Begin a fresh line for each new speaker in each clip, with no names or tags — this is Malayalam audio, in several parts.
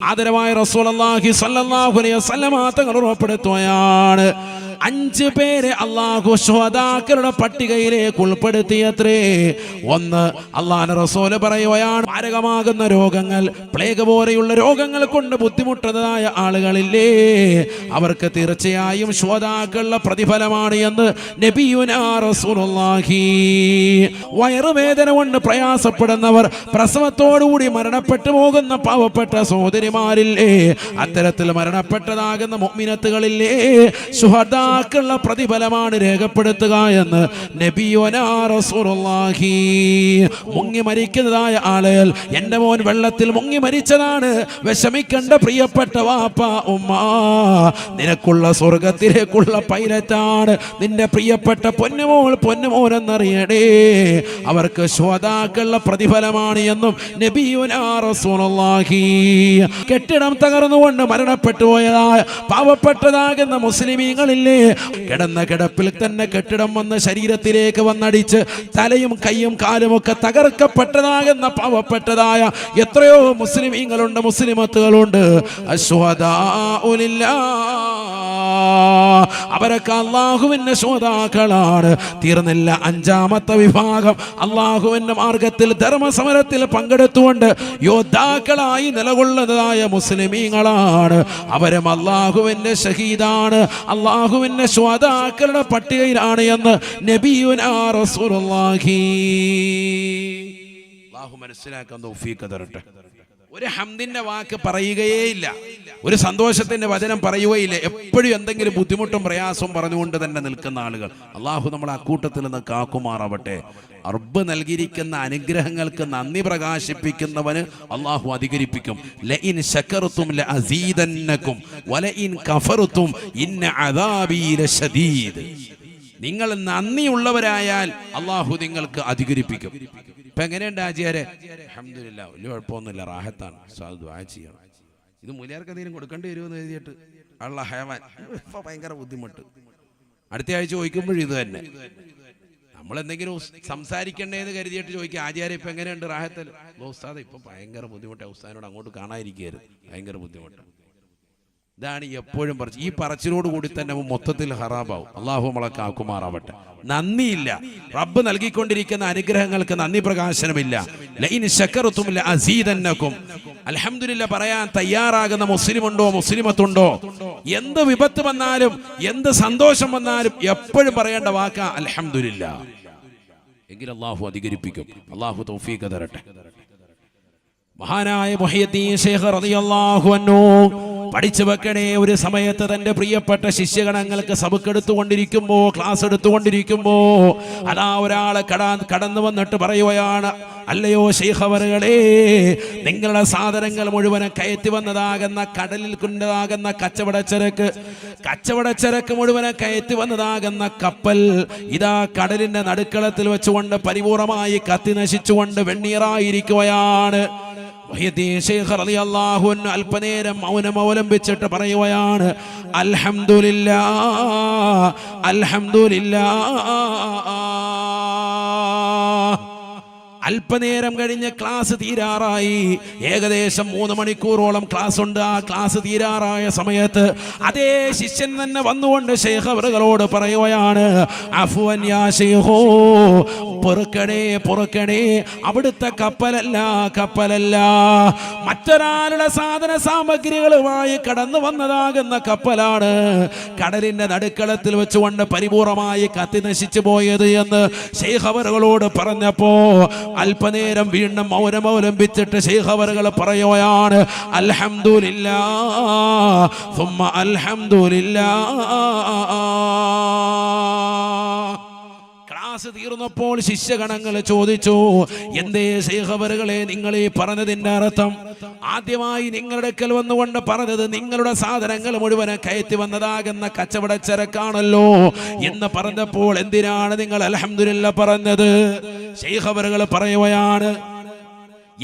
ആദരവായ റസൂലുള്ളാഹി സ്വല്ലല്ലാഹു അലൈഹി വസല്ലമ തങ്ങൾ ഉറപ്പെടുത്തുകയാണ് അഞ്ച് പേരെ അള്ളാഹു ശ്രോതാക്കളുടെ പട്ടികയിലേക്ക് ഉൾപ്പെടുത്തിയത്രേ. ഒന്ന് അള്ളാഹ് റസോൽ പറയുകയാണ് മാരകമാകുന്ന രോഗങ്ങൾ പ്ലേഗ് പോലെയുള്ള രോഗങ്ങൾ കൊണ്ട് ബുദ്ധിമുട്ടുന്നതായ ആളുകളില്ലേ. അവർക്ക് തീർച്ചയായും ശ്രോതാക്കളുടെ പ്രതിഫലമാണ് എന്ന് വയറുവേദന കൊണ്ട് പ്രയാസപ്പെടുന്നവർ പ്രസവത്തോടുകൂടി മരണപ്പെട്ടു പോകുന്ന പാവപ്പെട്ട സഹോദരിമാരില്ലേ. അത്തരത്തിൽ മരണപ്പെട്ടതാകുന്ന മുഅ്മിനത്തുകളില്ലേ. സുഹദാക്കളുടെ പ്രതിഫലമാണ് രേഖപ്പെടുത്തുക എന്ന് നബിയോനാ റസൂലുള്ളാഹി മുങ്ങി മരിക്കുന്നതായ ആളുകൾ എന്റെ മോൻ വെള്ളത്തിൽ മുങ്ങി മരിച്ചതാണ്. വിഷമിക്കേണ്ട പ്രിയപ്പെട്ട വാപ്പ ഉമ്മ നിനക്കുള്ള സ്വർഗത്തിലേക്കുള്ള പൈലറ്റാണ് നിന്റെ പ്രിയപ്പെട്ട പൊന്നുമോൾ പൊന്നുമോൻ എന്നറിയണേ. അവർക്ക് ശ്രോതാക്കളുടെ പ്രതിഫലമാണ് എന്നും നബിയുനാ റസൂലുള്ളാഹി കെട്ടിടം തകർന്നുകൊണ്ട് മരണപ്പെട്ടു പോയതായ പാവപ്പെട്ടതാകുന്ന മുസ്ലിമീങ്ങളില്ലേ? കിടന്ന കിടപ്പിൽ തന്നെ കെട്ടിടം വന്ന് ശരീരത്തിലേക്ക് വന്നടിച്ച് തലയും കൈയും കാലും ഒക്കെ തകർക്കപ്പെട്ടതാകുന്ന പാവപ്പെട്ടതായ എത്രയോ മുസ്ലിമീങ്ങളുണ്ട് മുസ്ലിമത്തുകളുണ്ട്. അശ്വദാഉലില്ലാ അവരൊക്കെ അള്ളാഹുവിന്റെ ശ്രോതാക്കളാണ്. തീർന്നില്ല അഞ്ചാമത്തെ വിഭാഗം അള്ളാഹുവിന്റെ മാർഗത്തിൽ ധർമ്മസമരത്തിൽ പങ്കെടുത്തുകൊണ്ട് യോദ്ധാക്കളായി നിലകൊള്ളുന്നതായ മുസ്ലിമീങ്ങളാണ്. അവരും അള്ളാഹുവിന്റെ ഷഹീദാണ്. അള്ളാഹുവിന്റെ ശ്വാതാക്കളുടെ പട്ടികയിലാണ് എന്ന് നബിയുനാ റസൂലുള്ളാഹി. അള്ളാഹു മനസ്സിലാക്കാൻ തരട്ടെ. ഒരു ഹംദിന്റെ വാക്ക് പറയുകയേയില്ല. ഒരു സന്തോഷത്തിന്റെ വചനം പറയുകയില്ല. എപ്പോഴും എന്തെങ്കിലും ബുദ്ധിമുട്ടും പ്രയാസവും പറഞ്ഞുകൊണ്ട് തന്നെ നിൽക്കുന്ന ആളുകൾ. അള്ളാഹു നമ്മൾ അക്കൂട്ടത്തിൽ നിന്ന് കാക്കുമാറാവട്ടെ. അർബ് നൽകിയിരിക്കുന്ന അനുഗ്രഹങ്ങൾക്ക് നന്ദി പ്രകാശിപ്പിക്കുന്നവന് അള്ളാഹു അധികരിപ്പിക്കും. നിങ്ങൾ നന്ദിയുള്ളവരായാൽ അള്ളാഹു നിങ്ങൾക്ക് അധികരിപ്പിക്കും. ഇപ്പൊ എങ്ങനെയുണ്ട് ആചാര്യ അഹമ്മദില്ല വലിയ കുഴപ്പമൊന്നുമില്ല. റാഹത്താണ്. ദ്വാ ചെയ്യണം. ഇത് മുലിയാർക്ക് എന്തെങ്കിലും കൊടുക്കേണ്ടി വരുമെന്ന് എഴുതിയിട്ട്? അള്ള ഹേവാൻ ഇപ്പൊ ഭയങ്കര ബുദ്ധിമുട്ട്. അടുത്ത ആഴ്ച ചോദിക്കുമ്പോഴും ഇത് തന്നെ. നമ്മൾ എന്തെങ്കിലും സംസാരിക്കണ്ടേന്ന് കരുതിയിട്ട് ചോദിക്കുക ആചാര്യ ഇപ്പൊ എങ്ങനെയുണ്ട് റാഹത്തൽ ഉസ്താദ് ഇപ്പൊ ഭയങ്കര ബുദ്ധിമുട്ടാണ് ഉസ്താദിനോട് അങ്ങോട്ട് കാണാതിരിക്കുകയായിരുന്നു ഭയങ്കര ബുദ്ധിമുട്ട്. ഇതാണ് എപ്പോഴും പറച്ച് ഈ പറച്ചിലോട് കൂടി തന്നെ മൊത്തത്തിൽ ഹറാബാവും. അള്ളാഹു നമ്മളെ കാക്കുമാറാവട്ടെ. നന്ദിയില്ല. റബ്ബ് നൽകിക്കൊണ്ടിരിക്കുന്ന അനുഗ്രഹങ്ങൾക്ക് നന്ദി പ്രകാശനമില്ല. അലഹമില്ല പറയാൻ തയ്യാറാകുന്ന മുസ്ലിം ഉണ്ടോ മുസ്ലിമത്തുണ്ടോ? എന്ത് വിപത്ത് വന്നാലും എന്ത് സന്തോഷം വന്നാലും എപ്പോഴും പറയേണ്ട വാക്ക അലഹമില്ല എങ്കിൽ അള്ളാഹു അധികരിപ്പിക്കും. അള്ളാഹു തൗഫീഖ് തരട്ടെ. മഹാനായ മുഹയ്യദ്ദീൻ ശേഖർ റളിയല്ലാഹു അൻഹു പഠിച്ചു വെക്കണേ ഒരു സമയത്ത് തന്റെ പ്രിയപ്പെട്ട ശിഷ്യഗണങ്ങൾക്ക് സബുക്കെടുത്തുകൊണ്ടിരിക്കുമ്പോ ക്ലാസ് എടുത്തുകൊണ്ടിരിക്കുമ്പോ അതാ ഒരാളെ കടാ കടന്നു വന്നിട്ട് പറയുകയാണ് അല്ലയോ ശൈഖവറുകളെ നിങ്ങളുടെ സാധനങ്ങൾ മുഴുവനും കയറ്റി വന്നതാകുന്ന കടലിൽ കൊണ്ടതാകുന്ന കച്ചവടച്ചരക്ക് കച്ചവടച്ചരക്ക് മുഴുവനും കയറ്റി വന്നതാകുന്ന കപ്പൽ ഇതാ കടലിന്റെ നടുക്കളത്തിൽ വെച്ചുകൊണ്ട് പരിപൂർണമായി കത്തി നശിച്ചുകൊണ്ട് വെണ്ണീറായിരിക്കുകയാണ്. അല്പനേരം മൗനം അവലംബിച്ചിട്ട് പറയുകയാണ് അൽഹംദുലില്ലാ അൽഹംദുലില്ലാ അല്പനേരം കഴിഞ്ഞ് ക്ലാസ് തീരാറായി. ഏകദേശം മൂന്ന് മണിക്കൂറോളം ക്ലാസ് ഉണ്ട് ആ ക്ലാസ് തീരാറായ സമയത്ത് അതേ ശിഷ്യൻ തന്നെ വന്നുകൊണ്ട് ശേഖ് അവറുകളോട് പറയുകയാണ് യാ പൊറുക്കണേ പൊറുക്കണേ അവിടുത്തെ കപ്പലല്ല കപ്പലല്ല. മറ്റൊരാളുടെ സാധന സാമഗ്രികളുമായി കടന്നു വന്നതാകുന്ന കപ്പലാണ് കടലിന്റെ നടുക്കളത്തിൽ വെച്ചുകൊണ്ട് പരിപൂർണമായി കത്തി നശിച്ചു പോയത് എന്ന് ശേഖവറുകളോട് പറഞ്ഞപ്പോ അല്പനേരം വീണ്ടും മൗനം അവലംബിച്ചിട്ട് ശൈഖ് അവറുകൾ പറയുകയാണ് അൽഹംദുലില്ലാ സുമ്മ അൽഹംദുലില്ലാ. ക്ലാസ് തീർന്നപ്പോൾ ശിഷ്യഗണങ്ങൾ ചോദിച്ചു എന്തേ ശേഖവറുകളെ നിങ്ങൾ ഈ പറഞ്ഞതിന്റെ അർത്ഥം? ആദ്യമായി നിങ്ങളുടെ കൽ വന്നുകൊണ്ട് പറഞ്ഞത് നിങ്ങളുടെ സാധനങ്ങൾ മുഴുവനെ കയറ്റി വന്നതാകുന്ന കച്ചവട ചരക്കാണല്ലോ എന്ന് പറഞ്ഞപ്പോൾ എന്തിനാണ് നിങ്ങൾ അലഹമില്ല പറഞ്ഞത്? ശേഖവറുകൾ പറയുകയാണ്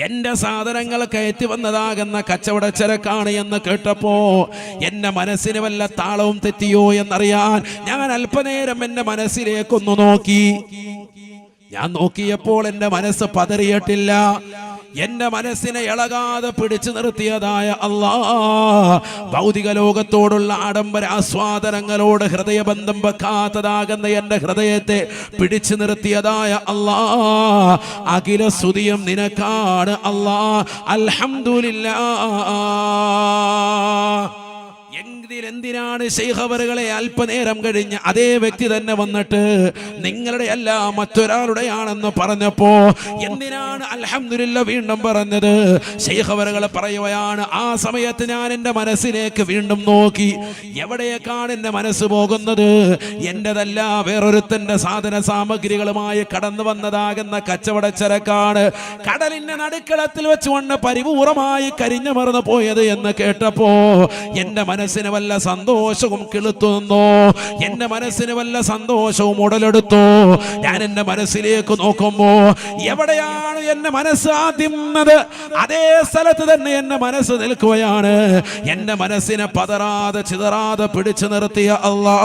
എന്റെ സാധനങ്ങൾ കയറ്റി വന്നതാകുന്ന കച്ചവടച്ചരക്കാണ് എന്ന് കേട്ടപ്പോ എന്റെ മനസ്സിന് വല്ല താളവും തെറ്റിയോ എന്നറിയാൻ ഞാൻ അല്പനേരം എന്റെ മനസ്സിലേക്കൊന്നു നോക്കി. ഞാൻ നോക്കിയപ്പോൾ എന്റെ മനസ്സ് പതറിയിട്ടില്ല. എന്റെ മനസ്സിനെ ഇളകാതെ പിടിച്ചു നിർത്തിയതായ അള്ളാ ഭൗതിക ലോകത്തോടുള്ള ആഡംബര ആസ്വാദനങ്ങളോട് ഹൃദയബന്ധം വെക്കാത്തതാകുന്ന എന്റെ ഹൃദയത്തെ പിടിച്ചു നിർത്തിയതായ അള്ളാ അഖില സ്തുതിയും നിനക്കാണ് അള്ളാ അൽഹംദുലില്ലാ എങ്കിൽ എന്തിനാണ് ശൈഹവറുകളെ അല്പനേരം കഴിഞ്ഞ് അതേ വ്യക്തി തന്നെ വന്നിട്ട് നിങ്ങളുടെ അല്ല മറ്റൊരാളുടെയാണെന്ന് പറഞ്ഞപ്പോ എന്തിനാണ് അലഹമില്ല വീണ്ടും പറഞ്ഞത്? ശൈഹവറുകൾ പറയുകയാണ് ആ സമയത്ത് ഞാൻ എന്റെ മനസ്സിലേക്ക് വീണ്ടും നോക്കി. എവിടെയൊക്കെയാണ് എന്റെ മനസ്സ് പോകുന്നത്? എന്റെതല്ല വേറൊരുത്തന്റെ സാധന സാമഗ്രികളുമായി കടന്നു വന്നതാകുന്ന കച്ചവടച്ചരക്കാണ് കടലിന്റെ നടുക്കളത്തിൽ വെച്ചുകൊണ്ട് പരിപൂർണമായി കരിഞ്ഞു മറന്നു പോയത് എന്ന് കേട്ടപ്പോ എന്റെ മനസ്സിന് വല്ല സന്തോഷവും കിളുത്തുന്നു എന്റെ മനസ്സിന് വല്ല സന്തോഷവും ഉടലെടുത്തു? ഞാൻ എന്റെ മനസ്സിലേക്ക് നോക്കുമ്പോ എവിടെയാണ് എന്റെ മനസ്സ് ആദ്യം അതേ സ്ഥലത്ത് തന്നെ എന്റെ മനസ്സ് നിൽക്കുകയാണ്. എന്റെ മനസ്സിനെ പതറാതെ ചിതറാതെ പിടിച്ചു നിർത്തിയ അല്ലാ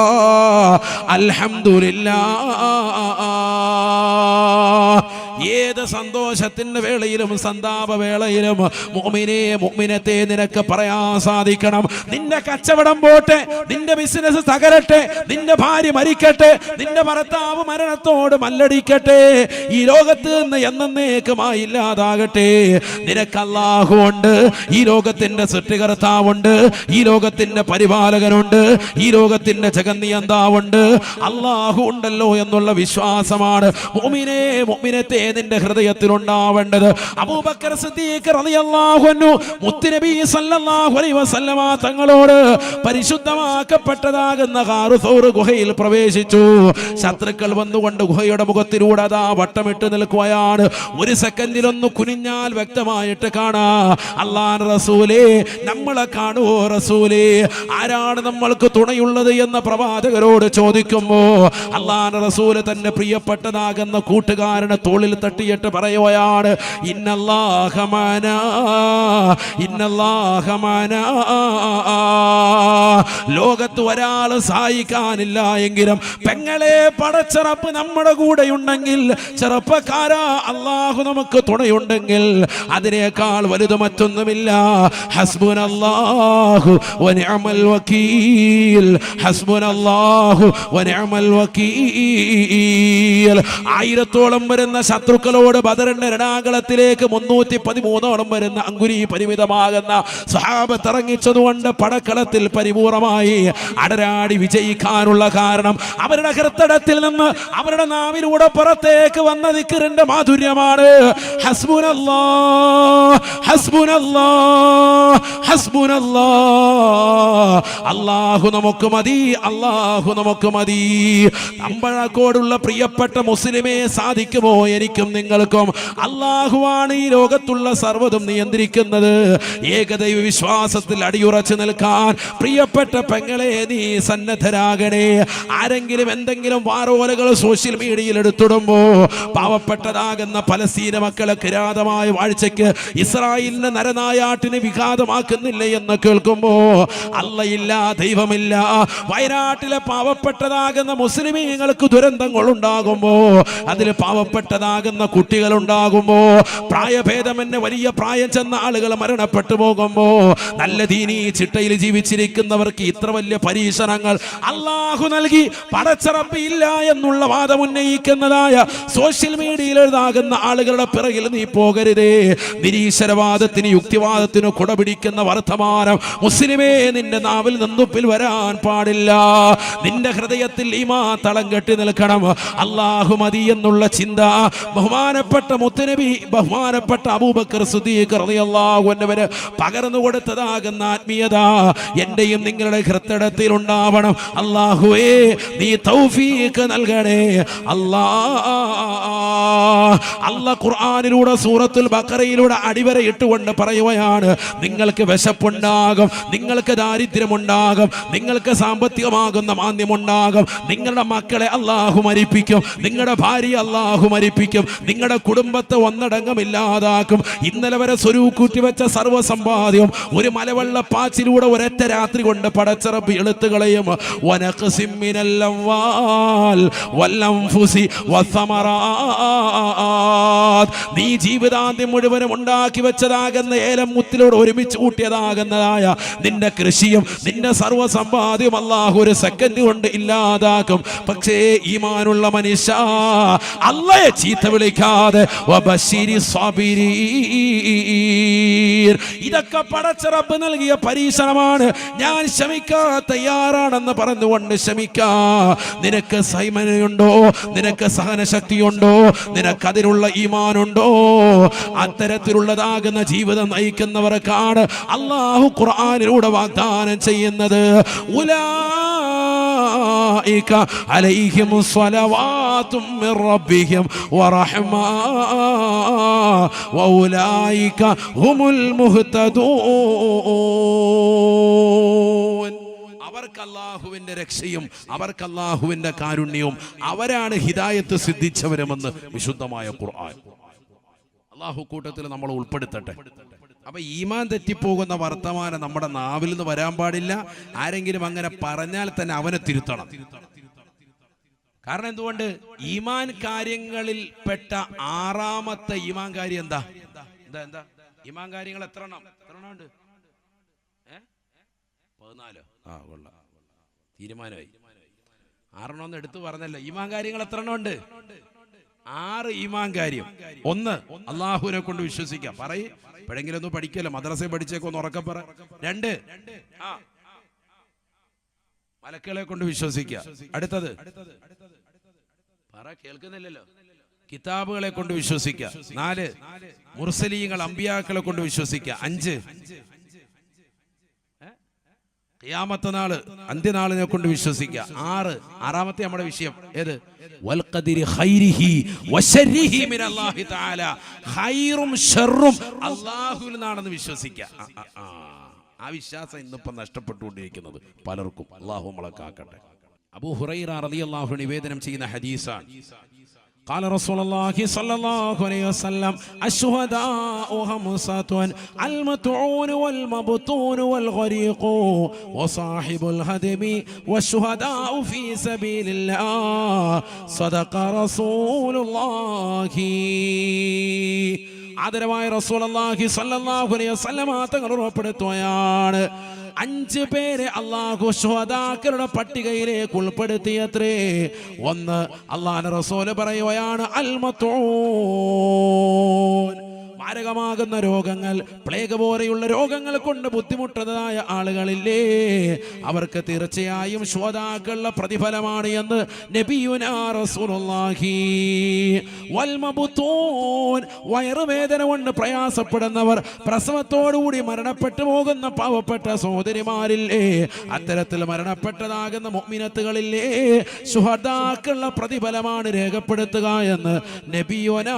അൽഹംദുലില്ലാ ഏത് സന്തോഷത്തിന്റെ വേളയിലും സന്താപ വേളയിലും മുഅ്മിനെ മുഅ്മിനത്തെ നിനക്ക് പറയാൻ സാധിക്കണം. നിന്റെ കച്ചവടം പോട്ടെ നിന്റെ ബിസിനസ് തകരട്ടെ നിന്റെ ഭാര്യ മരിക്കട്ടെ നിന്റെ ഭർത്താവ് മരണത്തോട് മല്ലടിക്കട്ടെ ഈ ലോകത്ത് നിന്ന് എന്നേക്കുമായി ഇല്ലാതാകട്ടെ. നിനക്ക് ഈ ലോകത്തിന്റെ സൃഷ്ടികർത്താവുണ്ട് ഈ ലോകത്തിന്റെ പരിപാലകനുണ്ട് ഈ ലോകത്തിന്റെ ജഗന്നിയന്താവുണ്ട്. അല്ലാഹു ഉണ്ടല്ലോ എന്നുള്ള വിശ്വാസമാണ്. മുഅ്മിനെ മുഅ്മിനത്തെ നിന്റെ ഹൃദയത്തിൽ ഉണ്ടാവേണ്ടത് അബൂബക്കർ വസല്ലമ തങ്ങളോട് പരിശുദ്ധമാക്കപ്പെട്ടതാകുന്ന ഗുഹയിൽ പ്രവേശിച്ചു. ശത്രുക്കൾ വന്നുകൊണ്ട് ഗുഹയുടെ മുഖത്തിലൂടെ അതാ വട്ടമിട്ട് നിൽക്കുകയാണ്. ഒരു സെക്കൻഡിലൊന്ന് കുനിഞ്ഞാൽ വ്യക്തമായിട്ട് കാണാ അള്ളാൻ റസൂലേ നമ്മളെ കാണുവോ റസൂലേ? ആരാണ് നമ്മൾക്ക് തുണയുള്ളത്? എന്ന പ്രവാചകരോട് ചോദിക്കുമ്പോ അള്ളാൻ റസൂൽ തന്നെ പ്രിയപ്പെട്ടതാകുന്ന കൂട്ടുകാരനെ തോളിൽ തട്ടിയിട്ട് പറയുകയാണ് ഇന്നല്ലാഹമാന ഇന്നല്ലാഹമാന ലോകത്ത് ഒരാൾ സഹായിക്കാനില്ല എങ്കിലും പെങ്ങളെ പടച്ചിറപ്പ് നമ്മുടെ കൂടെ ഉണ്ടെങ്കിൽ ചെറുപ്പക്കാരാ അള്ളാഹു നമുക്ക് തുണയുണ്ടെങ്കിൽ അതിനേക്കാൾ വലുത് മറ്റൊന്നുമില്ല. ഹസ്ബുൻ അള്ളാഹു വക്കീൽ. ഹസ്ബുൻ അള്ളാഹു വക്കീൽ. ആയിരത്തോളം വരുന്ന ശത്രുക്കളോട് ബദറിന്റെ രണാകളത്തിലേക്ക് മുന്നൂറ്റി പതിമൂന്നോളം വരുന്ന അങ്കുരി പരിമിതമാകുന്ന സഹാബത്ത് ഇറങ്ങിച്ചതുകൊണ്ട് പടക്കളത്തിൽ പരിപൂർണമായി അടരാടി വിജയിക്കാനുള്ള കാരണം അവരുടെ ഹൃത്തടത്തിൽ നിന്ന് അവരുടെ നാവിലൂടെ പുറത്തേക്ക് വന്ന ദിക്കറിന്റെ മാധുര്യമാണ്. ഹസ്ബുനല്ലാ ഹസ്ബുനല്ലാ ഹസ്ബുനല്ലാ. അള്ളാഹു നമുക്ക് മതി അള്ളാഹു നമുക്ക് മതി. അമ്പഴക്കോടുള്ള പ്രിയപ്പെട്ട മുസ്ലിമേ സാധിക്കുമോ എനിക്കും നിങ്ങൾക്കും. അള്ളാഹുവാണ് ഈ ലോകത്തുള്ള സർവതും നിയന്ത്രിക്കുന്നത്. ഏകദൈവ വിശ്വാസത്തിൽ അടിയുറച്ചു നിൽക്കാൻ പ്രിയപ്പെട്ട പെങ്ങളെ നീ സന്നദ്ധരാകണേ. ആരെങ്കിലും എന്തെങ്കിലും വാറോലകൾ സോഷ്യൽ മീഡിയയിൽ എടുത്തിടുമ്പോ പാവപ്പെട്ടതാകുന്ന പലസ്തീന മക്കളെ കിരാതമായ വാഴ്ചയ്ക്ക് ഇസ്രായേലിന്റെ നരനായാട്ടിനെ വിഘാതമാക്കുന്നില്ല എന്ന് കേൾക്കുമ്പോ അല്ലയില്ല ദൈവമില്ല. വയനാട്ടിലെ പാവപ്പെട്ടതാകുന്ന മുസ്ലിമീങ്ങൾക്ക് ദുരന്തങ്ങൾ ഉണ്ടാകുമ്പോ അതിൽ പാവപ്പെട്ടതാകുന്ന കുട്ടികൾ ഉണ്ടാകുമ്പോ പ്രായഭേദമെന്നെ വലിയ പ്രായം ചെന്ന ആളുകൾ മരണപ്പെട്ടു പോകുമ്പോ നല്ല ദീനി ചിട്ടയിൽ ജീവിച്ചിരിക്കുന്നവർക്ക് ഇത്ര വലിയ പരീക്ഷണങ്ങൾ അള്ളാഹു നൽകി. പടച്ചറപ്പ് ഇല്ല എന്നുള്ള വാദം ഉന്നയിക്കുന്നതായ സോഷ്യൽ മീഡിയയിൽ എഴുതാകുന്ന ആളുകളുടെ പിറകിൽ നീ പോകരുതേ. നിരീശ്വരവാദത്തിന് യുക്തിവാദത്തിന് കുടപിടിക്കുന്ന വർത്തമാനം മുസ്ലിമേ നിന്റെ നാവിൽ നിന്നുപ്പിൽ വരാൻ പാടില്ല. നിന്റെ ഹൃദയത്തിൽ ഈ മാ തളം കെട്ടി നിൽക്കണം. അള്ളാഹു മതി എന്നുള്ള ചിന്ത ബഹുമാനപ്പെട്ട മുത്തനബി ബഹുമാനപ്പെട്ട അബൂബക്കർ സുദീഖ് റളിയല്ലാഹു അൻഹുവിന് പകർന്നു കൊടുത്തതാകുന്ന ആത്മീയത എന്റെയും നിങ്ങളുടെ ഹൃദയത്തിൽ ഉണ്ടാവണം. അള്ളാഹുവേ നീ തൗഫീഖ് നൽകണേ. അല്ലാ അല്ല ഖുർആനിലൂടെ സൂറത്തുൽ ബഖറയിലൂടെ അടിവരയിട്ടുകൊണ്ട് പറയുകയാണ് നിങ്ങൾക്ക് വിശപ്പുണ്ടാകും നിങ്ങൾക്ക് ദാരിദ്ര്യമുണ്ടാകും നിങ്ങൾക്ക് സാമ്പത്തികമാകുന്ന മാന്ദ്യമുണ്ടാകും നിങ്ങളുടെ മക്കളെ അള്ളാഹു മരിപ്പിക്കും നിങ്ങളുടെ ഭാര്യ അള്ളാഹു മരിപ്പിക്കും. നശിപ്പിക്കും നിങ്ങളുടെ കുടുംബത്തെ ഒന്നടങ്കമില്ലാതാക്കും. ഇന്നലെ വരെ സ്വരൂക്കൂറ്റി വെച്ച സർവസമ്പാദ്യം ഒരു മലവെള്ള പാച്ചിലൂടെ ഒരൊറ്റ രാത്രി കൊണ്ട് പടച്ചിറപ്പ് എളുത്തുകളെയും നീ ജീവിതാന്ത്യം മുഴുവനും ഉണ്ടാക്കി വെച്ചതാകുന്ന ഏലം മുത്തിലൂടെ ഒരുമിച്ച് കൂട്ടിയതാകുന്നതായ നിന്റെ കൃഷിയും നിന്റെ സർവസമ്പാദ്യം അള്ളാഹു ഒരു സെക്കൻഡ് കൊണ്ട് ഇല്ലാതാക്കും. പക്ഷേ ഈമാനുള്ള മനുഷ്യ അള്ളയെ ചീത്ത വിളിക്കാതെ ഇതൊക്കെ പടച്ച പടച്ചിറപ്പ് നൽകിയ പരീക്ഷണമാണ്. ഞാൻ ക്ഷമിക്കാൻ തയ്യാറാണെന്ന് പറഞ്ഞുകൊണ്ട് ക്ഷമിക്കാ. നിനക്ക് സൈമനയുണ്ടോ? നിനക്ക് സഹനശക്തിയുണ്ടോ? നിനക്ക് അതിനുള്ള ഈമാനുണ്ടോ? അത്തരത്തിലുള്ളതാകുന്ന ജീവിതം നയിക്കുന്നവർക്കാണ് അള്ളാഹു ഖുർആാനിലൂടെ വാഗ്ദാനം ചെയ്യുന്നത്. ഉലായിക അലൈഹിം സ്വലവാത്തും റബ്ബിഹിം വറഹ്മ وأولئك هم المهتدون. അവർക്ക് അള്ളാഹുവിന്റെ രക്ഷയും അവർക്ക് അള്ളാഹുവിന്റെ കാരുണ്യവും അവരാണ് ഹിദായത്ത് സിദ്ധിച്ചവരുമെന്ന് വിശുദ്ധമായ ഖുർആൻ. അള്ളാഹു കൂട്ടത്തിൽ നമ്മൾ ഉൾപ്പെടുത്തട്ടെ. അപ്പൊ ഈമാൻ തെറ്റിപ്പോകുന്ന വർത്തമാനം നമ്മുടെ നാവിൽ നിന്ന് വരാൻ പാടില്ല. ആരെങ്കിലും അങ്ങനെ പറഞ്ഞാൽ തന്നെ അവനെ തിരുത്തണം. കാരണം എന്തുകൊണ്ട്? ഈമാൻ കാര്യങ്ങളിൽ പെട്ട ആറാമത്തെ ഈമാൻ കാര്യം എന്താ? എന്താ എന്താ? ഈമാൻ കാര്യങ്ങൾ എത്ര എണ്ണം? പതിനാലോ? ആ കൊള്ളാം. തീരുമാനമായി. ആറെണ്ണം എടുത്തു പറഞ്ഞല്ലോ. ഈമാൻ കാര്യങ്ങൾ എത്ര എണ്ണം ഉണ്ട്? ആറ് ഈമാൻ കാര്യം. ഒന്ന് അള്ളാഹുവിനെ കൊണ്ട് വിശ്വസിക്കാം. പറയും. എപ്പോഴെങ്കിലും ഒന്ന് പഠിക്കല്ലോ. മദ്രസയിൽ പഠിച്ചേക്കൊന്ന് ഉറക്കം പറ. രണ്ട് ആ മലക്കുകളെ കൊണ്ട് വിശ്വസിക്കുക. അടുത്തത്. പറ കേൾക്കുന്നില്ലല്ലോ. കിതാബുകളെ കൊണ്ട് വിശ്വസിക്കുക. നാല്. മുർസലീങ്ങൾ അമ്പിയാക്കളെ കൊണ്ട് വിശ്വസിക്കുക. അഞ്ച്. ഖിയാമത്തെ നാൾ അന്ത്യനാളിനെ കൊണ്ട് വിശ്വസിക്കുക. ആറ്. ആറാമത്തെ നമ്മുടെ വിഷയം. ഏത്? ഹൈറും അല്ലാഹുവിൽ നിന്നാണെന്ന് വിശ്വസിക്കുക. ആ, ആ, ആ. ആ വിശ്വാസം ഇന്നിപ്പോ നഷ്ടപ്പെട്ടുകൊണ്ടിരിക്കുന്നത് പലർക്കും അള്ളാഹു നമ്മളെ കാക്കട്ടെ അബൂ ഹുറൈറ റളിയല്ലാഹു നിവേദനം ചെയ്യുന്ന ഹദീസാണ് قال رسول الله صلى الله عليه وسلم الشهداء خمسة المتعون والمبتون والغريق وصاحب الهدم والشهداء في سبيل الله صدق رسول الله ആദരവായ വസല്ലമ തങ്ങൾ ഉറപ്പെടുത്തുകയാണ്. അഞ്ച് പേരെ അള്ളാഹു ശ്രോതാക്കളുടെ പട്ടികയിലേക്ക് ഉൾപ്പെടുത്തിയത്രേ. ഒന്ന് അള്ളാഹ് റസൂൽ പറയുകയാണ് അൽമത്തൂൻ മാരകമാകുന്ന രോഗങ്ങൾ പ്ലേഗ് പോലെയുള്ള രോഗങ്ങൾ കൊണ്ട് ബുദ്ധിമുട്ടുന്നതായ ആളുകളില്ലേ? അവർക്ക് തീർച്ചയായും ശ്രോതാക്കളുടെ പ്രതിഫലമാണ് എന്ന് വയറുവേദന കൊണ്ട് പ്രയാസപ്പെടുന്നവർ പ്രസവത്തോടുകൂടി മരണപ്പെട്ടു പോകുന്ന പാവപ്പെട്ട സഹോദരിമാരില്ലേ? അത്തരത്തിൽ മരണപ്പെട്ടതാകുന്ന മൊമിനത്തുകളില്ലേ ശുഹദാക്കളുടെ പ്രതിഫലമാണ് രേഖപ്പെടുത്തുക എന്ന് നബിയുനാ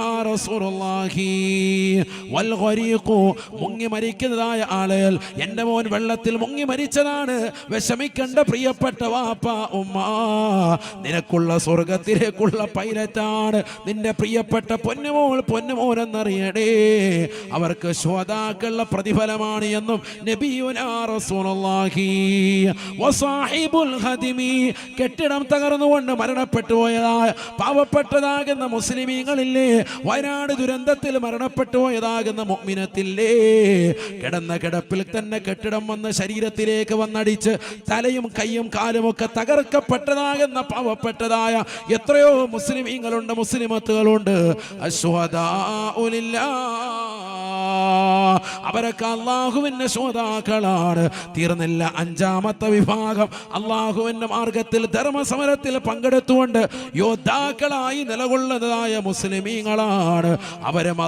മുങ്ങി മരിക്കുന്നതായ ആളുകൾ. എന്റെ മോൻ വെള്ളത്തിൽ മുങ്ങി മരിച്ചതാണ്. വിഷമിക്കേണ്ട പ്രിയപ്പെട്ട വാപ്പ ഉമ്മ നിനക്കുള്ള സ്വർഗത്തിലേക്കുള്ള പൈലറ്റാണ് നിന്റെ പ്രിയപ്പെട്ട പൊന്നുമോൾ പൊന്നുമോൻ എന്നറിയണേ അവർക്ക് ശ്രോതാക്കളുടെ പ്രതിഫലമാണ് എന്നും കെട്ടിടം തകർന്നുകൊണ്ട് മരണപ്പെട്ടു പോയതായ പാവപ്പെട്ടതാകുന്ന മുസ്ലിമീങ്ങളില്ലേ വയനാട് ദുരന്തത്തിൽ മരണപ്പെട്ടു പോയതാകുന്ന മുഅ്മിനത്തില്ലേ? കിടന്ന കിടപ്പിൽ തന്നെ കെട്ടിടം വന്ന് ശരീരത്തിലേക്ക് വന്നടിച്ച് തലയും കൈയും കാലും ഒക്കെ തകർക്കപ്പെട്ടതാകുന്ന പാവപ്പെട്ടതായ എത്രയോ മുസ്ലിമീങ്ങളുണ്ട് മുസ്ലിമത്തുകളുണ്ട്. അവരൊക്കെ അള്ളാഹുവിന്റെ ശ്രോതാക്കളാണ്. തീർന്നില്ല അഞ്ചാമത്തെ വിഭാഗം അള്ളാഹുവിന്റെ മാർഗത്തിൽ ധർമ്മസമരത്തിൽ പങ്കെടുത്തുകൊണ്ട് യോദ്ധാക്കളായി നിലകൊള്ളുന്നതായ മുസ്ലിമീങ്ങളാണ്. അവരും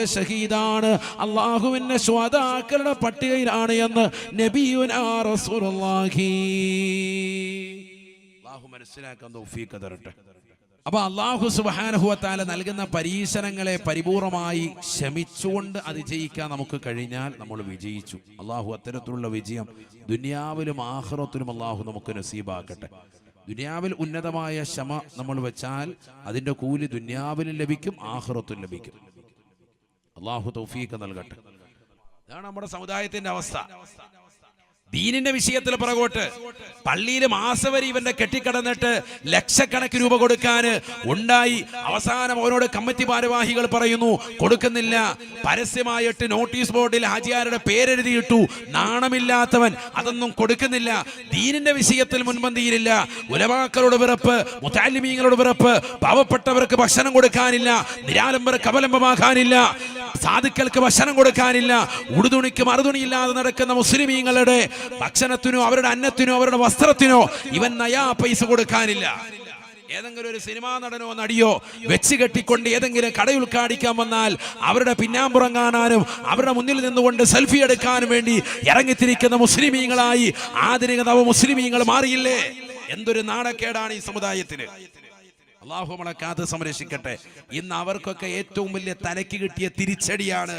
അള്ളാഹുവിന്റെ ഷഹീദാണ്. അള്ളാഹുവിന്റെ സ്വാതാക്കളുടെ പട്ടികയിലാണ് എന്ന് നബിയുനാ റസൂലുള്ളാഹി. അള്ളാഹു മനസ്സിലാക്കാൻ തൗഫീഖ് തരട്ടെ. അപ്പൊ അള്ളാഹു സുബാനഹുവത്താല നൽകുന്ന പരീക്ഷണങ്ങളെ പരിപൂർണമായി ശമിച്ചുകൊണ്ട് അതിജയിക്കാൻ നമുക്ക് കഴിഞ്ഞാൽ നമ്മൾ വിജയിച്ചു. അള്ളാഹു അത്തരത്തിലുള്ള വിജയം ദുനിയാവിലും ആഹ്റത്തിലും അള്ളാഹു നമുക്ക് നസീബാക്കട്ടെ. ദുനിയാവിൽ ഉന്നതമായ ക്ഷമ നമ്മൾ വെച്ചാൽ അതിന്റെ കൂലി ദുനിയാവിലും ലഭിക്കും ആഹ്റത്തും ലഭിക്കും. അള്ളാഹു തൗഫീഖ് നൽകട്ടെ. ഇതാണ് നമ്മുടെ സമുദായത്തിന്റെ അവസ്ഥ. ദീനിന്റെ വിഷയത്തിൽ പുറകോട്ട് പള്ളിയിൽ മാസവരി ഇവന്റെ കെട്ടിക്കടന്നിട്ട് ലക്ഷക്കണക്കിന് രൂപ കൊടുക്കാന് ഉണ്ടായി. അവസാനം അവനോട് കമ്മിറ്റി ഭാരവാഹികൾ പറയുന്നു കൊടുക്കുന്നില്ല. പരസ്യമായിട്ട് നോട്ടീസ് ബോർഡിൽ ഹാജിയാരുടെ പേരെഴുതിയിട്ടു. നാണമില്ലാത്തവൻ അതൊന്നും കൊടുക്കുന്നില്ല. ദീനിന്റെ വിഷയത്തിൽ മുൻപന്തിയിലില്ല. ഉലവാക്കളോട് വിറപ്പ് മുത്താലിമീങ്ങളോട് വിറപ്പ്. പാവപ്പെട്ടവർക്ക് ഭക്ഷണം കൊടുക്കാനില്ല. നിരാലംബർക്ക് അവലംബമാകാനില്ല സാധുക്കൾക്ക് ഭക്ഷണം കൊടുക്കാനില്ല ഉടുതുണിക്ക് മറുതുണിയില്ലാതെ നടക്കുന്ന മുസ്ലിമീങ്ങളുടെ ഭക്ഷണത്തിനോ അവരുടെ അന്നത്തിനോ അവരുടെ വസ്ത്രത്തിനോ ഇവൻ നയാ പൈസ കൊടുക്കാനില്ല. ഏതെങ്കിലും ഒരു സിനിമാ നടനോ നടിയോ വെച്ച് കെട്ടിക്കൊണ്ട് ഏതെങ്കിലും കട ഉദ്ഘാടിക്കാൻ വന്നാൽ അവരുടെ പിന്നാമ്പുറം കാണാനും അവരുടെ മുന്നിൽ നിന്നുകൊണ്ട് സെൽഫി എടുക്കാനും വേണ്ടി ഇറങ്ങിത്തിരിക്കുന്ന മുസ്ലിമീങ്ങളായി ആധുനിക നവ മുസ്ലിമീങ്ങൾ മാറിയില്ലേ? എന്തൊരു നാണക്കേടാണ് ഈ സമുദായത്തിന്. അള്ളാഹു നമ്മളെ കാത്ത് സംരക്ഷിക്കട്ടെ. ഇന്ന് അവർക്കൊക്കെ ഏറ്റവും വലിയ തലയ്ക്ക് കിട്ടിയ തിരിച്ചടിയാണ്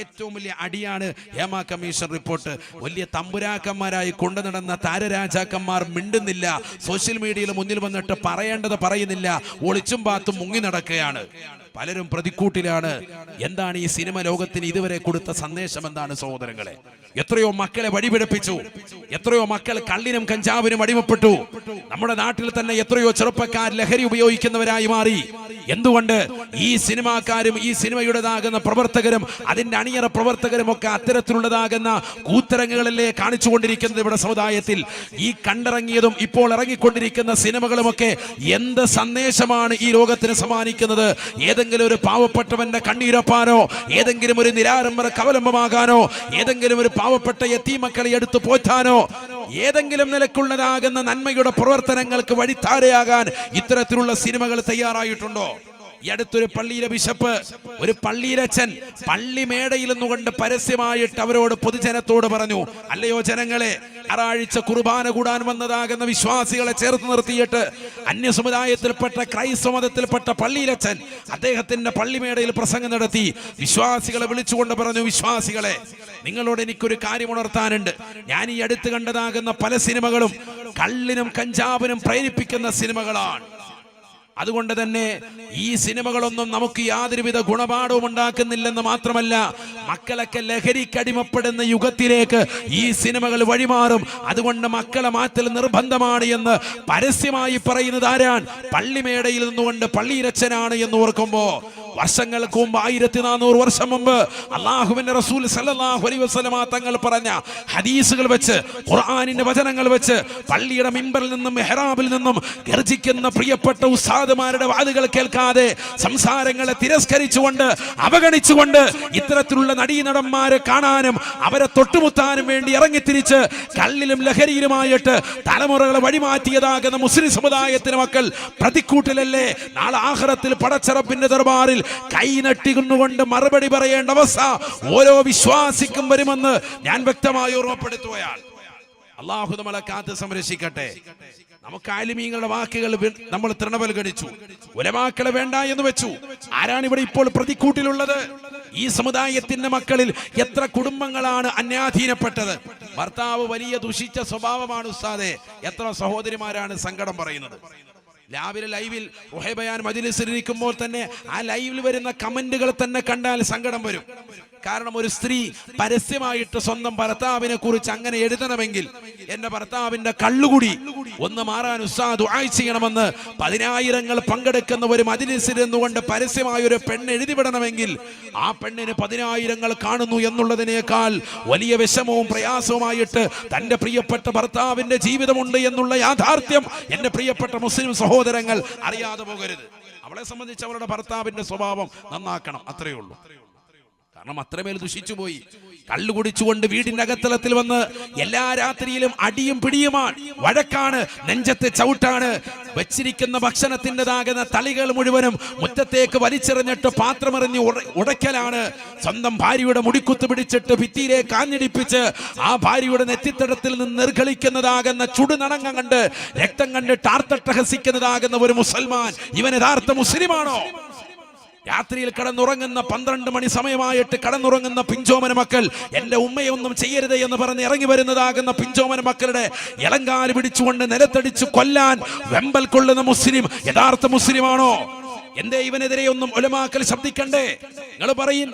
ഏറ്റവും വലിയ അടിയാണ് ഹേമ കമ്മീഷൻ റിപ്പോർട്ട്. വലിയ തമ്പുരാക്കന്മാരായി കൊണ്ടു നടന്ന താരരാജാക്കന്മാർ മിണ്ടുന്നില്ല. സോഷ്യൽ മീഡിയയിൽ മുന്നിൽ വന്നിട്ട് പറയേണ്ടത് പറയുന്നില്ല. ഒളിച്ചും പാത്തും മുങ്ങി നടക്കുകയാണ്. പലരും പ്രതിക്കൂട്ടിലാണ്. എന്താണ് ഈ സിനിമ ലോകത്തിന് ഇതുവരെ കൊടുത്ത സന്ദേശം എന്താണ് സഹോദരങ്ങളെ? എത്രയോ മക്കളെ വഴിപിടിപ്പിച്ചു എത്രയോ മക്കൾ കള്ളിനും കഞ്ചാവിനും അടിമപ്പെട്ടു. നമ്മുടെ നാട്ടിൽ തന്നെ എത്രയോ ചെറുപ്പക്കാർ ലഹരി ഉപയോഗിക്കുന്നവരായി മാറി. എന്തുകൊണ്ട് ഈ സിനിമാക്കാരും ഈ സിനിമയുടേതാകുന്ന പ്രവർത്തകരും അതിന്റെ അണിയറ പ്രവർത്തകരും ഒക്കെ അത്തരത്തിലുള്ളതാകുന്ന കൂത്തരങ്ങുകളല്ലേ കാണിച്ചുകൊണ്ടിരിക്കുന്നത് ഇവിടെ സമുദായത്തിൽ? ഈ കണ്ടിറങ്ങിയതും ഇപ്പോൾ ഇറങ്ങിക്കൊണ്ടിരിക്കുന്ന സിനിമകളുമൊക്കെ എന്ത് സന്ദേശമാണ് ഈ ലോകത്തിന് സമ്മാനിക്കുന്നത്? ഏതെങ്കിലും ഒരു പാവപ്പെട്ടവന്റെ കണ്ണീരപ്പാനോ ഏതെങ്കിലും ഒരു നിരാരംഭര കവലംബമാകാനോ ഏതെങ്കിലും ഒരു പാവപ്പെട്ട യത്തീമക്കളെ എടുത്തു പോറ്റാനോ ഏതെങ്കിലും നിലക്കുള്ളതാകുന്ന നന്മയുടെ പ്രവർത്തനങ്ങൾക്ക് വഴിത്താരയാകാൻ ഇത്തരത്തിലുള്ള സിനിമകൾ തയ്യാറായിട്ടുണ്ടോ? ഈ അടുത്തൊരു പള്ളിയിലെ ബിഷപ്പ് ഒരു പള്ളിയിലച്ഛൻ പള്ളി മേടയിൽ നിന്നുകൊണ്ട് പരസ്യമായിട്ട് അവരോട് പൊതുജനത്തോട് പറഞ്ഞു അല്ലയോ ജനങ്ങളെ ഞായറാഴ്ച കുർബാന കൂടാൻ വന്നതാകുന്ന വിശ്വാസികളെ ചേർത്ത് നിർത്തിയിട്ട് അന്യ സമുദായത്തിൽപ്പെട്ട ക്രൈസ്തവ മതത്തിൽപ്പെട്ട പള്ളിയിലച്ഛൻ അദ്ദേഹത്തിന്റെ പള്ളിമേടയിൽ പ്രസംഗം നടത്തി വിശ്വാസികളെ വിളിച്ചുകൊണ്ട് പറഞ്ഞു വിശ്വാസികളെ നിങ്ങളോട് എനിക്കൊരു കാര്യം ഉണർത്താനുണ്ട്. ഞാൻ ഈ അടുത്ത് കണ്ടതാകുന്ന പല സിനിമകളും കള്ളിനും കഞ്ചാവിനും പ്രേരിപ്പിക്കുന്ന സിനിമകളാണ്. അതുകൊണ്ട് തന്നെ ഈ സിനിമകളൊന്നും നമുക്ക് യാതൊരുവിധ ഗുണപാഠവും ഉണ്ടാക്കുന്നില്ലെന്ന് മാത്രമല്ല മക്കളൊക്കെ ലഹരിക്കടിമപ്പെടുന്ന യുഗത്തിലേക്ക് ഈ സിനിമകൾ വഴിമാറും. അതുകൊണ്ട് മക്കളെ മാറ്റൽ നിർബന്ധമാണ് എന്ന് പരസ്യമായി പറയുന്നത് ആരാൻ പള്ളിമേടയിൽ നിന്നുകൊണ്ട് പള്ളിയിരച്ചനാണ് എന്ന് ഓർക്കുമ്പോ വർഷങ്ങൾക്ക് മുമ്പ് ആയിരത്തി നാനൂറ് വർഷം മുമ്പ് അള്ളാഹുവിന്റെ റസൂൽ അലൈഹി വസല്ലമ തങ്ങൾ പറഞ്ഞ ഹദീസുകൾ വെച്ച് ഖുർആാനിന്റെ വചനങ്ങൾ വെച്ച് പള്ളിയുടെ മിമ്പറിൽ നിന്നും മെഹ്റാബിൽ നിന്നും ഗർജിക്കുന്ന പ്രിയപ്പെട്ട ഉസ്താദുമാരുടെ വാദുകൾ കേൾക്കാതെ സംസാരങ്ങളെ തിരസ്കരിച്ചുകൊണ്ട് അവഗണിച്ചുകൊണ്ട് ഇത്തരത്തിലുള്ള നടീനടന്മാരെ കാണാനും അവരെ തൊട്ടുമുത്താനും വേണ്ടി ഇറങ്ങിത്തിരിച്ച് കല്ലിലും ലഹരിയിലുമായിട്ട് തലമുറകളെ വഴിമാറ്റിയതാകുന്ന മുസ്ലിം സമുദായത്തിന് മക്കൾ പ്രതിക്കൂട്ടിലല്ലേ? നാളെ ആഹ്റത്തിൽ പടച്ചറപ്പിന്റെ ദർബാറിൽ കൈനട്ടികുന്നുകൊണ്ട് മറുപടി പറയേണ്ട അവസ്ഥ ഓരോ വിശ്വാസിക്കും വരുമെന്ന് ഞാൻ വ്യക്തമായി ഓർമ്മപ്പെടുത്തുകയാണ്. അള്ളാഹുദമല കാത്ത് സംരക്ഷിക്കട്ടെ. നമുക്ക് ആലിമീങ്ങളുടെ വാക്കുകൾ നമ്മൾ തൃണവൽഗണിച്ചു. ഉലമാക്കളെ വേണ്ട എന്ന് വെച്ചു. ആരാണ് ഇവിടെ ഇപ്പോൾ പ്രതിക്കൂട്ടിലുള്ളത്? ഈ സമുദായത്തിന്റെ മക്കളിൽ എത്ര കുടുംബങ്ങളാണ് അന്യാധീനപ്പെട്ടത്? ഭർത്താവ് വലിയ ദുഷിച്ച സ്വഭാവമാണ് ഉസ്താദെ. എത്ര സഹോദരിമാരാണ് സങ്കടം പറയുന്നത്? രാവിലെ ലൈവിൽ റുഹൈബയാൻ മജിലിസിൽ ഇരിക്കുമ്പോൾ തന്നെ ആ ലൈവിൽ വരുന്ന കമന്റുകൾ തന്നെ കണ്ടാൽ സങ്കടം വരും. കാരണം ഒരു സ്ത്രീ പരസ്യമായിട്ട് സ്വന്തം ഭർത്താവിനെ കുറിച്ച് അങ്ങനെ എഴുതണമെങ്കിൽ എന്റെ ഭർത്താവിന്റെ കള്ളുകുടി ഒന്ന് മാറാൻ ഉസ്താദ് ചെയ്യണമെന്ന് പതിനായിരങ്ങൾ പങ്കെടുക്കുന്ന ഒരു മതിലിസിരുന്നുകൊണ്ട് പരസ്യമായ ഒരു പെണ്ണ് എഴുതിവിടണമെങ്കിൽ ആ പെണ്ണിന് പതിനായിരങ്ങൾ കാണുന്നു എന്നുള്ളതിനേക്കാൾ വലിയ വിഷമവും പ്രയാസവുമായിട്ട് തന്റെ പ്രിയപ്പെട്ട ഭർത്താവിന്റെ ജീവിതമുണ്ട് എന്നുള്ള യാഥാർത്ഥ്യം എന്റെ പ്രിയപ്പെട്ട മുസ്ലിം സഹോദരങ്ങൾ അറിയാതെ പോകരുത്. അവളെ സംബന്ധിച്ച് അവളുടെ ഭർത്താവിന്റെ സ്വഭാവം നന്നാക്കണം അത്രയേ ഉള്ളൂ. കാരണം അത്രമേൽ ദുഷിച്ചു പോയി കള്ളു കുടിച്ചുകൊണ്ട് വീടിന്റെ അകത്തലത്തിൽ വന്ന് എല്ലാ രാത്രിയിലും അടിയും പിടിയുമാണ്. വഴക്കാണ് നെഞ്ചത്തെ ചവിട്ടാണ്. വെച്ചിരിക്കുന്ന ഭക്ഷണത്തിന്റെതാകുന്ന തളികൾ മുഴുവനും മുറ്റത്തേക്ക് വലിച്ചെറിഞ്ഞിട്ട് പാത്രമെറിഞ്ഞ് ഉട- ഉടയ്ക്കലാണ്. സ്വന്തം ഭാര്യയുടെ മുടിക്കുത്ത് പിടിച്ചിട്ട് ഭിത്തിയിലെ കാഞ്ഞിടിപ്പിച്ച് ആ ഭാര്യയുടെ നെറ്റിത്തടത്തിൽ നിന്ന് നിർഗളിക്കുന്നതാകുന്ന ചുടുനടങ്ങം കണ്ട് രക്തം കണ്ട് ടാർത്തട്ടഹസിക്കുന്നതാകുന്ന ഒരു മുസൽമാൻ ഇവൻ യഥാർത്ഥ മുസ്ലിമാണോ? രാത്രിയിൽ കടന്നുറങ്ങുന്ന പന്ത്രണ്ട് മണി സമയമായിട്ട് കടന്നുറങ്ങുന്ന പിഞ്ചോമന മക്കൾ എന്റെ ഉമ്മയൊന്നും ചെയ്യരുത് എന്ന് പറഞ്ഞ് ഇറങ്ങി വരുന്നതാകുന്ന പിഞ്ചോമന മക്കളുടെ ഇളങ്കാൽ പിടിച്ചുകൊണ്ട് നിലത്തടിച്ച് കൊല്ലാൻ വെമ്പൽ കൊള്ളുന്ന മുസ്ലിം യഥാർത്ഥ മുസ്ലിമാണോ? എന്തേ ഇവനെതിരെ ഒന്നും ഒലമാക്കൽ ശബ്ദിക്കണ്ടേ? നിങ്ങൾ പറയും.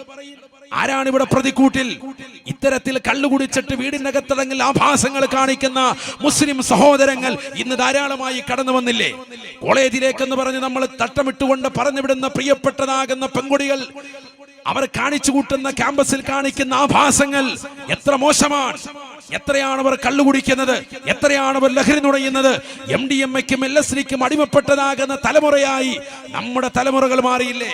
ആരാണ് ഇവിടെ പ്രതിക്കൂട്ടിൽ ഇത്തരത്തിൽ കള്ളുകുടിച്ചിട്ട് വീടിനകത്തടങ്ങിൽ ആഭാസങ്ങൾ കാണിക്കുന്ന മുസ്ലിം സഹോദരങ്ങൾ ഇന്ന് ധാരാളമായി കടന്നു വന്നില്ലേ? കോളേജിലേക്കെന്ന് പറഞ്ഞ് നമ്മൾ തട്ടമിട്ടുകൊണ്ട് പറഞ്ഞുവിടുന്ന പ്രിയപ്പെട്ടതാകുന്ന പെൺകുടികൾ അവർ കാണിച്ചു കൂട്ടുന്ന ക്യാമ്പസിൽ കാണിക്കുന്ന ആഭാസങ്ങൾ എത്ര മോശമാണ്. എത്രയാണ് അവർ കള്ളുകുടിക്കുന്നത് എത്രയാണ് അവർ ലഹരി നുടയുന്നത് എം ഡി എം എക്കും എൽ എസ് ഡിക്കും അടിമപ്പെട്ടതാകുന്ന തലമുറയായി നമ്മുടെ തലമുറകൾ മാറിയില്ലേ?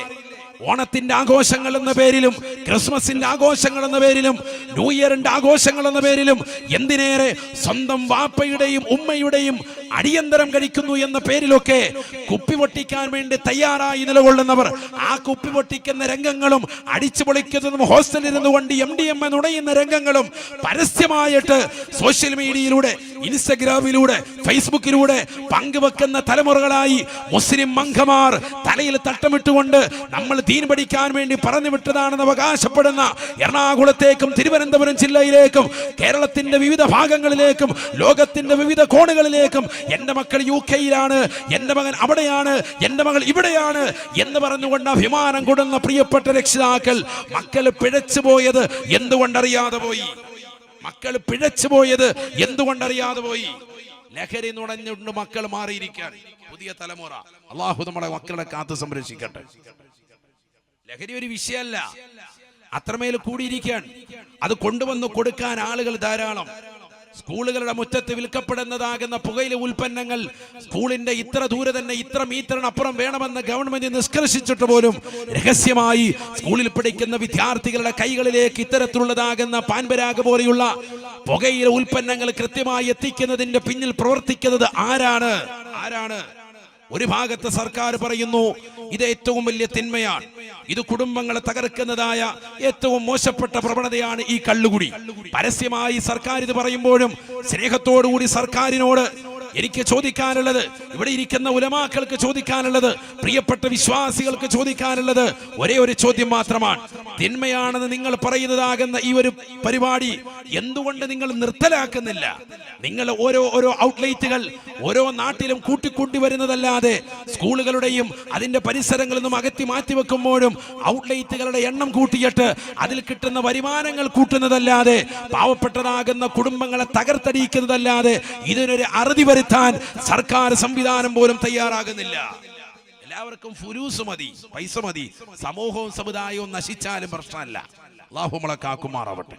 ഓണത്തിന്റെ ആഘോഷങ്ങൾ എന്ന പേരിലും ക്രിസ്മസിന്റെ ആഘോഷങ്ങൾ എന്ന പേരിലും ന്യൂ ഇയറിന്റെ ആഘോഷങ്ങൾ എന്ന പേരിലും എന്തിനേറെ സ്വന്തം വാപ്പയുടെയും ഉമ്മയുടെയും അടിയന്തരം കഴിക്കുന്നു എന്ന പേരിലൊക്കെ കുപ്പി പൊട്ടിക്കാൻ വേണ്ടി തയ്യാറായി നിലകൊള്ളുന്നവർ ആ കുപ്പി പൊട്ടിക്കുന്ന രംഗങ്ങളും അടിച്ചു പൊളിക്കുന്നതും ഹോസ്റ്റലിൽ ഇരുന്നുകൊണ്ട് എം ഡി എം നുണയുന്ന രംഗങ്ങളും പരസ്യമായിട്ട് സോഷ്യൽ മീഡിയയിലൂടെ ഇൻസ്റ്റഗ്രാമിലൂടെ ഫേസ്ബുക്കിലൂടെ പങ്കുവെക്കുന്ന തലമുറകളായി മുസ്ലിം മംഗമാർ തലയിൽ തട്ടമിട്ടുകൊണ്ട് നമ്മൾ ദീൻ പഠിക്കാൻ വേണ്ടി പറഞ്ഞു വിട്ടതാണെന്ന് അവകാശപ്പെടുന്ന എറണാകുളത്തേക്കും തിരുവനന്തപുരം ജില്ലയിലേക്കും കേരളത്തിന്റെ വിവിധ ഭാഗങ്ങളിലേക്കും ലോകത്തിന്റെ വിവിധ കോണുകളിലേക്കും എന്റെ മക്കൾ യു കെയിലാണ് എന്റെ മകൻ അവിടെയാണ് എന്റെ മകൾ ഇവിടെയാണ് എന്ന് പറഞ്ഞുകൊണ്ട് അഭിമാനം കൊടുന്ന പ്രിയപ്പെട്ട രക്ഷിതാക്കൾ മക്കൾ പിഴച്ചു പോയത് എന്തുകൊണ്ടറിയാതെ പോയി? മക്കൾ പിഴച്ചു പോയത് എന്തുകൊണ്ടറിയാതെ പോയി? ലഹരി നുടഞ്ഞുകൊണ്ട് മക്കൾ മാറിയിരിക്കാൻ പുതിയ തലമുറ. അള്ളാഹു നമ്മുടെ മക്കളെ കാത്തു സംരക്ഷിക്കട്ടെ. ലഹരി ഒരു വിഷയമല്ല. അത്രമേൽ കൂടിയിരിക്കാൻ അത് കൊണ്ടുവന്ന് കൊടുക്കാൻ ആളുകൾ ധാരാളം. സ്കൂളുകളുടെ മുറ്റത്ത് വിൽക്കപ്പെടുന്നതാകുന്ന പുകയിലെ ഉൽപ്പന്നങ്ങൾ സ്കൂളിന്റെ ഇത്ര ദൂരെ തന്നെ ഇത്ര മീറ്ററിനപ്പുറം വേണമെന്ന് ഗവൺമെന്റ് നിഷ്കർഷിച്ചിട്ട് പോലും രഹസ്യമായി സ്കൂളിൽ പഠിക്കുന്ന വിദ്യാർത്ഥികളുടെ കൈകളിലേക്ക് ഇത്തരത്തിലുള്ളതാകുന്ന പാൻപരാഗ് പോലെയുള്ള പുകയിലെ ഉൽപ്പന്നങ്ങൾ കൃത്യമായി എത്തിക്കുന്നതിന്റെ പിന്നിൽ പ്രവർത്തിക്കുന്നത് ആരാണ്? ആരാണ്? ഒരു ഭാഗത്ത് സർക്കാർ പറയുന്നു ഇത് ഏറ്റവും വലിയ തിന്മയാണ്. ഇത് കുടുംബങ്ങളെ തകർക്കുന്നതായ ഏറ്റവും മോശപ്പെട്ട പ്രവണതയാണ് ഈ കള്ളുകുടി. പരസ്യമായി സർക്കാർ ഇത് പറയുമ്പോഴും സ്നേഹത്തോടുകൂടി സർക്കാരിനോട് എനിക്ക് ചോദിക്കാനുള്ളത് ഇവിടെ ഇരിക്കുന്ന ഉലമാക്കൾക്ക് ചോദിക്കാനുള്ളത് പ്രിയപ്പെട്ട വിശ്വാസികൾക്ക് ചോദിക്കാനുള്ളത് ഒരേ ഒരു ചോദ്യം മാത്രമാണ്. തിന്മയാണെന്ന് നിങ്ങൾ പറയുന്നതാകുന്ന ഈ ഒരു പരിപാടി എന്തുകൊണ്ട് നിങ്ങൾ നിർത്തലാക്കുന്നില്ല? നിങ്ങൾ ഓരോ ഓരോ ഔട്ട്ലെറ്റുകൾ ഓരോ നാട്ടിലും കൂട്ടിക്കൂട്ടി വരുന്നതല്ലാതെ സ്കൂളുകളുടെയും അതിന്റെ പരിസരങ്ങളിൽ നിന്നും അകറ്റി മാറ്റി വെക്കുമ്പോഴും ഔട്ട്ലെറ്റുകളുടെ എണ്ണം കൂട്ടിയിട്ട് അതിൽ കിട്ടുന്ന വരുമാനങ്ങൾ കൂട്ടുന്നതല്ലാതെ പാവപ്പെട്ടതാകുന്ന കുടുംബങ്ങളെ തകർത്തടിയിക്കുന്നതല്ലാതെ ഇതിനൊരു അറുതി വരുത്താൻ സർക്കാർ സംവിധാനം പോലും തയ്യാറാകുന്നില്ല. എല്ലാവർക്കും ഫുരൂസ് മതി പൈസ മതി. സമൂഹവും സമുദായവും നശിച്ചാലും പ്രശ്നമല്ല. അള്ളാഹു നമ്മളെ കാക്കുമാറാവട്ടെ.